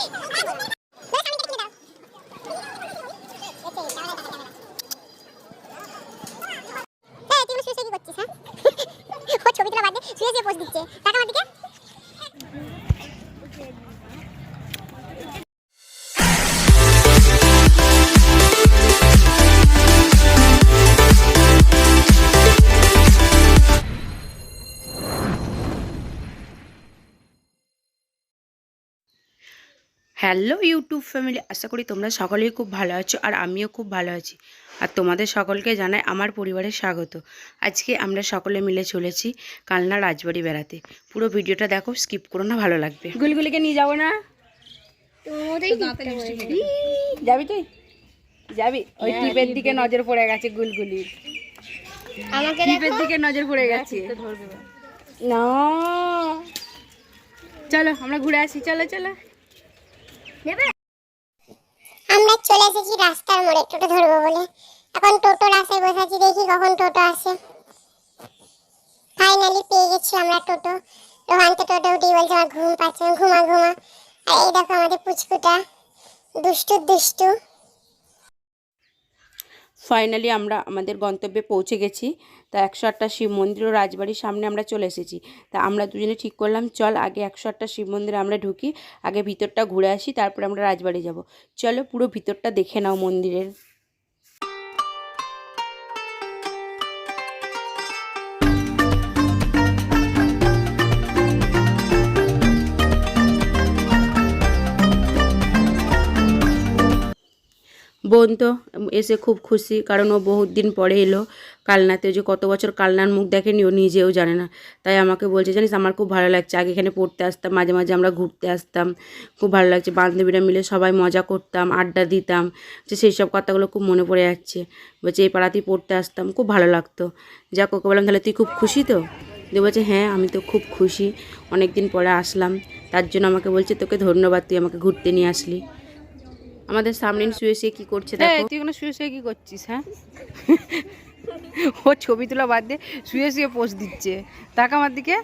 ছবি তোলা বাদ দিয়ে শুয়ে শুয়ে পোস্ট দিচ্ছে। টাকা আমার দিকে। হ্যালো ইউটিউব ফ্যামিলি আশা করি তোমরা সকলেই খুব ভালো আছো আর আমিও খুব ভালো আছি। আর তোমাদের সকলকে জানাই আমার পরিবারের স্বাগত। আজকে আমরা সকলে মিলে চলেছি কালনা রাজবাড়ি বেড়াতে। পুরো ভিডিওটা দেখো স্কিপ করো না ভালো লাগবে। গুলগুলিকে নিয়ে যাব না? যাবি তুই? যাবি? ওই টিপের দিকে নজর পড়ে গেছে আমাকে টিপের দিকে নজর পড়ে গেছে। না। চলো আমরা ঘুরে আসি। চলো চলো। আমরা চলে এসেছি রাস্তার মোড়ে টোটো ধরবো বলে। এখন টোটোর আশায় বসে আছি দেখি কখন টোটো আসে। ফাইনালি পেয়ে গেছি আমরা টোটো। রোহান তো টোটো উঠেই বলছে আমার ঘুম পাচ্ছে ঘুমা ঘুমা। আর এই দেখো আমাদের পুচকুটা দুষ্টু দুষ্টু। ফাইনালি আমরা আমাদের গন্তব্যে পৌঁছে গেছি। তা একশো আটটা শিব মন্দির ও রাজবাড়ির সামনে আমরা চলে এসেছি। তা আমরা দুজনে ঠিক করলাম, চল আগে একশো আটটা শিব মন্দিরে আমরা ঢুকি, আগে ভিতরটা ঘুরে আসি, তারপরে আমরা রাজবাড়ি যাব। চলো পুরো ভিতরটা দেখে নাও মন্দিরের। বোন তো এসে খুব খুশি, কারণ ও বহুত দিন পরে এলো। কালনাতে যে কত বছর কালনার মুখ দেখেনি, ও নিজেও জানে না। তাই আমাকে বলছে, জানিস, আমার খুব ভালো লাগছে। আগে এখানে পড়তে আসতাম, মাঝে মাঝে আমরা ঘুরতে আসতাম। খুব ভালো লাগছে। বান্ধবীরা মিলে সবাই মজা করতাম, আড্ডা দিতাম। যে সেই সব কথাগুলো খুব মনে পড়ে যাচ্ছে। বলছে, এই পাড়াতেই পড়তে আসতাম। খুব ভালো লাগতো। যাক, ওকে বললাম, তাহলে তুই খুব খুশি তো? দিয়ে বলছে হ্যাঁ আমি তো খুব খুশি। অনেক দিন পরে আসলাম। তার জন্য আমাকে বলছে, তোকে ধন্যবাদ, তুই আমাকে ঘুরতে নিয়ে আসলি। আমাদের সামনে শুয়ে শুয়ে কি করছে দেখো। তুই এখানে শুয়ে শুয়ে কি করছিস হ্যাঁ? ও ছবি তোলা বাদ দিয়ে শুয়ে শুয়ে পোস্ট দিচ্ছে। তাকে আমার দিকে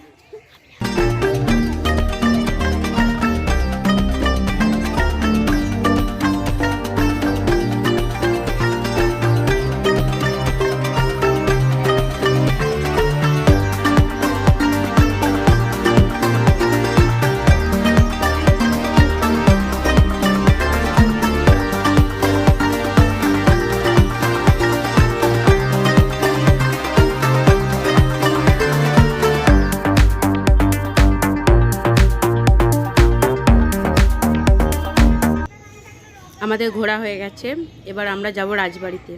আমাদের ঘোরা হয়ে গেছে। এবার আমরা যাব রাজবাড়িতে।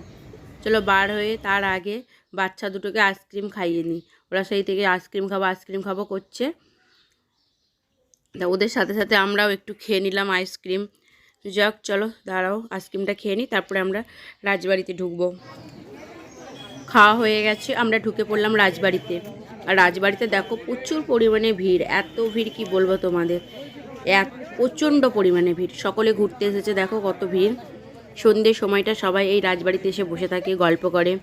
চলো বার হয়ে তার আগে বাচ্চা দুটোকে আইসক্রিম খাইয়ে নিই। ওরা সেই থেকে আইসক্রিম খাব আইসক্রিম খাব করছে। তা ওদের সাথে সাথে আমরাও একটু খেয়ে নিলাম আইসক্রিম। যাক, চলো দাঁড়াও, আইসক্রিমটা খেয়ে নিই, তারপরে আমরা রাজবাড়িতে ঢুকবো। খাওয়া হয়ে গেছে, আমরা ঢুকে পড়লাম রাজবাড়িতে। আর রাজবাড়িতে দেখো প্রচুর পরিমাণে ভিড়, এত ভিড় কি বলব তোমাদের? এক প্রচণ্ড পরিমাণে ভিড়। সকলে ঘুরতে এসেছে, দেখো কত ভিড়। সন্ধ্যের সময়টা সবাই এই রাজবাড়িতে এসে বসে থাকে, গল্প করে।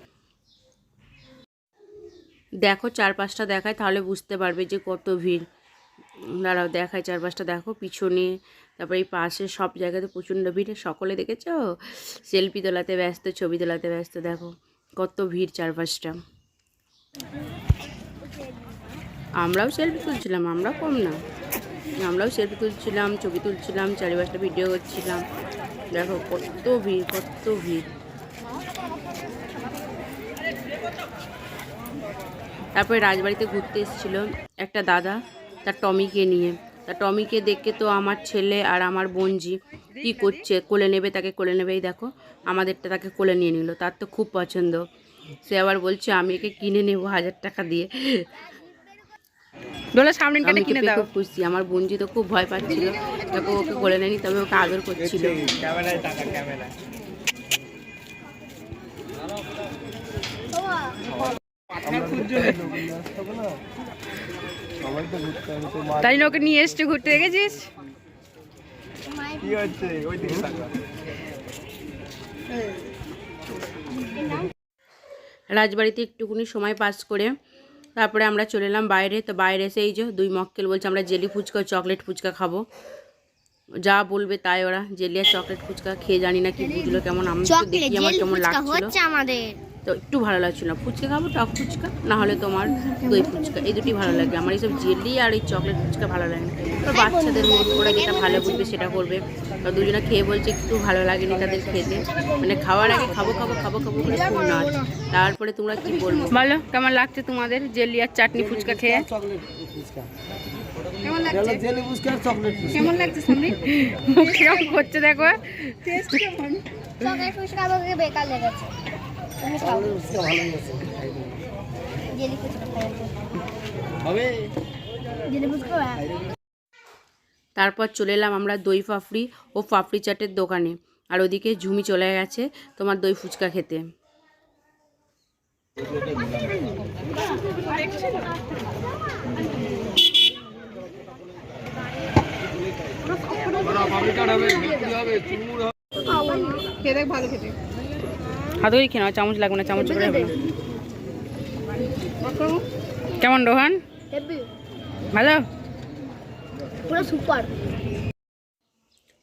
দেখো চারপাশটা দেখায়, তাহলে বুঝতে পারবে যে কত ভিড়। দাঁড়াও, দেখায় চারপাশটা, দেখো পিছনে, তারপরে এই পাশে সব জায়গাতে প্রচণ্ড ভিড়। সকলে দেখেছ? সেলফি তোলাতে ব্যস্ত, ছবি তোলাতে ব্যস্ত, দেখো কত ভিড় চারপাশটা। আমরাও সেলফি তুলছিলাম আমরা কম না। আমরাও সেলফি তুলছিলাম, ছবি তুলছিলাম, চারিপাশটা ভিডিও করছিলাম। দেখো, কত ভিড় কত ভিড়। তারপরে রাজবাড়িতে ঘুরতে এসেছিল একটা দাদা, তার টমিকে নিয়ে। তা টমিকে দেখে তো আমার ছেলে আর আমার বোনজি কী করছে, কোলে নেবে, তাকে কোলে নেবেই দেখো। আমাদেরটা তাকে কোলে নিয়ে নিল, তার তো খুব পছন্দ। সে আবার বলছে, আমি একে কিনে নেব হাজার টাকা দিয়ে। দোলা সামনে আমি কিনে খুব খুশি। আমার বোনজি তো খুব ভয় পাচ্ছিল। তাকে ওকে কোলে নেয়নি তবে ওকে আদর করছিল। তাই জন্য ওকে নিয়ে এসছে ঘুরতে দেখেছিস? রাজবাড়িতে একটুকুনি সময় পাস করে তারপরে আমরা চলে এলাম বাইরে তো বাইরে এসে এই যে দুই মক্কেল বলছে আমরা জেলি ফুচকা চকলেট ফুচকা খাব। যা বলবে তাই ওরা জেলি আর চকলেট ফুচকা খেয়ে জানি না কি বুঝলো কেমন আমি দেখি আমার কেমন লাগছিল। আমাদের। তো একটু ভালো লাগছিল না ফুচকা খাব টক ফুচকা না হলে তোমার দই ফুচকা এই দুটি ভালো লাগে। আমার এইসব জেলি আর এই চকলেট ফুচকা ভালো লাগে না। তো বাচ্চাদের ওরা যেটা ভালো বুঝবে সেটা করবে। তো দুজনে খেয়ে বলছে একটু ভালো লাগেনি তাদের খেতে। মানে খাওয়ার আগে খাব খাব খাব খাব করে খুব নাচ। তারপরে তোমরা কি বলব? বলো কেমন লাগছে তোমাদের? জেলি আর চাটনি ফুচকা খেয়ে? চকলেট ফুচকা কেমন লাগছে? জেলি ফুচকা আর চকলেট ফুচকা। কেমন লাগছে সামনে? মুখ করছে দেখো? ফুচকা আমাকে বেকার লেগেছে। তুমি খাও। চকলেট ফুচকা ভালোই আছে জেলি ফুচকা হবে? জেলি ফুচকা তারপর চলে এলাম আমরা দই পাপড়ি ও পাপড়ি চাটের দোকানে। আর ওদিকে ঝুমি চলে গেছে তোমার দই ফুচকা খেতে। হাত খেয়ে নাও, চামচ লাগবে না, চামচ কেমন, রোহান? ভালো? পুরো সুপার।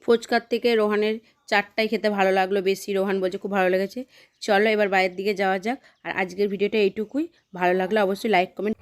ফুচকার থেকে রোহানের চারটাই খেতে ভালো লাগল বেশি। রোহান বলছে, খুব ভালো লেগেছে। চলো এবার বাইরের দিকে যাওয়া যাক। আর আজকের ভিডিওটা এইটুকুই। ভালো লাগল অবশ্যই লাইক কমেন্ট